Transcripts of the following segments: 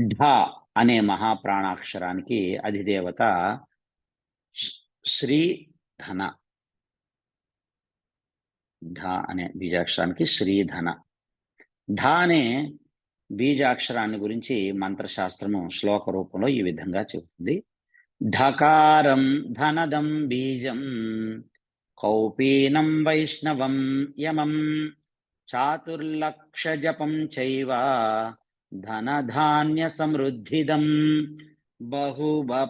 ఢ అనే మహాప్రాణాక్షరానికి అధిదేవత శ్రీధన. ఢ అనే బీజాక్షరానికి శ్రీధన. ఢ అనే బీజాక్షరాన్ని గురించి మంత్రశాస్త్రము శ్లోక రూపంలో ఈ విధంగా చెబుతుంది. ఢకారం ధనదం బీజం కౌపీనం వైష్ణవం యమం చాతుర్లక్ష జపం చైవ ధనధాన్య సమృద్ధిదం బహుభప్రదోపేతం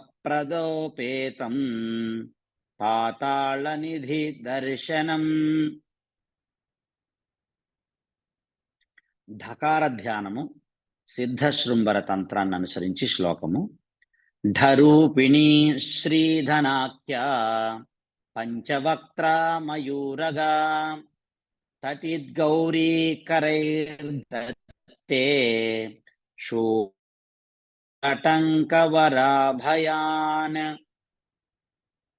పాతాళ నిధి దర్శనం ఢకార ధ్యానము సిద్ధశృంబర తంత్రాన్ని అనుసరించి శ్లోకము. ఢరూపిణి శ్రీధనాఖ్య పంచవక్త్ర మయూరగా తటిద్గౌరీకరైర్దత్తే శూటంకవరాభయాన్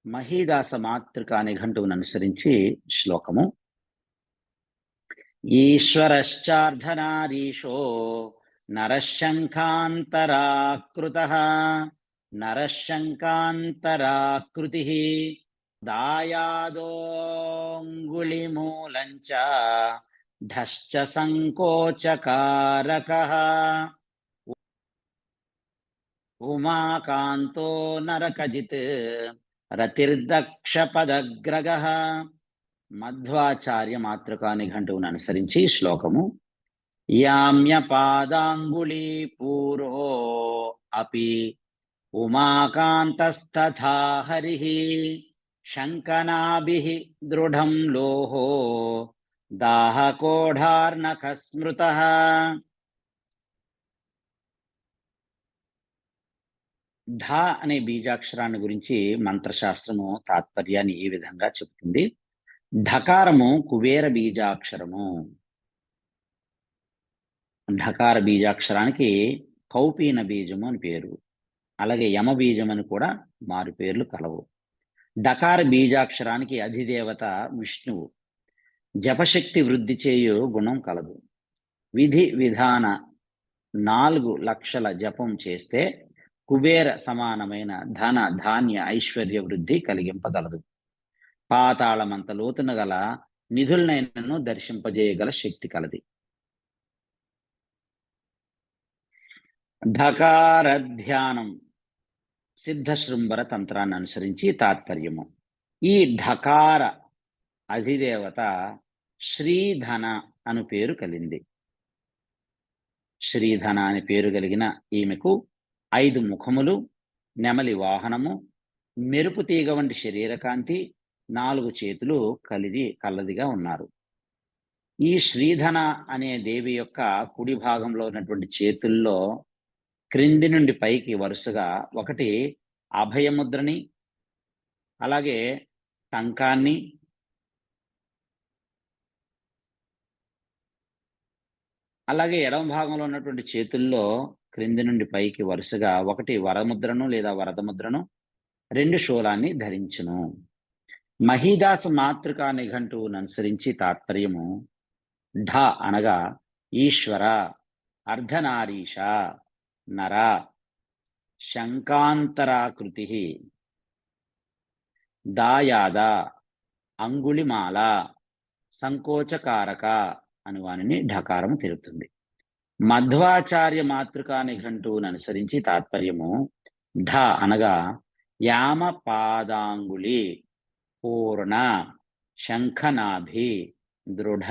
మహీదాస మాతృకా నిఘంటువును అనుసరించి శ్లోకము. ఈశ్వరశ్చార్ధనారీశో నరశంఖాంతరాకృత నరశంకాంతరాకృతి దాయాదోంగుళిమూలంచ ఢశ్చ సంకోచకారక. ఉమాకాంతో నరకజిత్ రతిర్దక్షపదగ్రగ. మధ్వాచార్య మాతృకా నిఘంటువును అనుసరించి శ్లోకము. యామ్య పాదాంగుళీ పూరో అపి ఉమాకాంతస్తథా హరి. శంకనాభి దృఢం లోహో దాహకోఢార్నఖ స్మృత ధ అనే బీజాక్షరాన్ని గురించి మంత్రశాస్త్రము తాత్పర్యాన్ని ఈ విధంగా చెబుతుంది. ఢకారము కుబేర బీజాక్షరము. ఢకార బీజాక్షరానికి కౌపీన బీజము అని పేరు. అలాగే యమ బీజం అని కూడా మారు పేర్లు కలవు. డకార బీజాక్షరానికి అధిదేవత విష్ణువు. జపశక్తి వృద్ధి చేయు గుణం కలదు. విధి విధాన నాలుగు లక్షల జపం చేస్తే కుబేర సమానమైన ధన ధాన్య ఐశ్వర్య వృద్ధి కలిగింపగలదు. పాతాళమంత లోతున గల నిధులనైనను దర్శింపజేయగల శక్తి కలది. ఢకార ధ్యానం సిద్ధశృంభర తంత్రాన్ని అనుసరించి తాత్పర్యము. ఈ ఢకార అధిదేవత శ్రీధన అను పేరు కలిగింది. శ్రీధన అని పేరు కలిగిన ఈమెకు ఐదు ముఖములు నెమలి వాహనము మెరుపు తీగ వంటి శరీరకాంతి నాలుగు చేతులు కలిది కలదిగా ఉన్నారు. ఈ శ్రీధన అనే దేవి యొక్క కుడి భాగంలో ఉన్నటువంటి చేతుల్లో క్రింది నుండి పైకి వరుసగా ఒకటి అభయముద్రని అలాగే టంకాన్ని అలాగే ఎడమ భాగంలో ఉన్నటువంటి చేతుల్లో క్రింది నుండి పైకి వరుసగా ఒకటి వరముద్రను లేదా వరదముద్రను రెండు శూలాన్ని ధరించును. మహీదాస మాతృకా నిఘంటువును అనుసరించి తాత్పర్యము ఢ అనగా ఈశ్వర అర్ధనారీష నర శంకాంతరాకృతి దాయాద అంగుళిమాల సంకోచకారక అని వానిని ఢకారము తెలుపుతుంది మధ్వాచార్య మాతృకా నిఘంటువును అనుసరించి తాత్పర్యము ఢ అనగా యామ పాదాంగుళి పూర్ణ శంఖనాభి దృఢ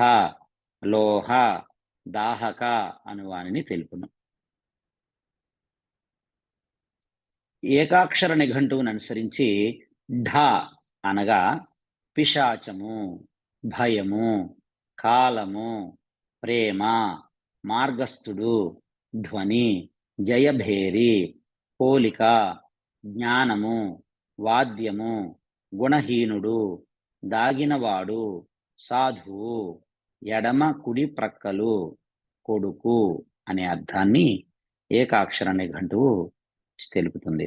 లోహ దాహక అను వానిని తెలుపును. ఏకాక్షర నిఘంటువును అనుసరించి ఢ అనగా పిశాచము భయము కాలము ప్రేమ మార్గస్థుడు ధ్వని జయభేరి పోలిక జ్ఞానము వాద్యము గుణహీనుడు దాగినవాడు సాధువు ఎడమ కుడి ప్రక్కలు కొడుకు అనే అర్థాన్ని ఏకాక్షర నిఘంటువు తెలుపుతుంది.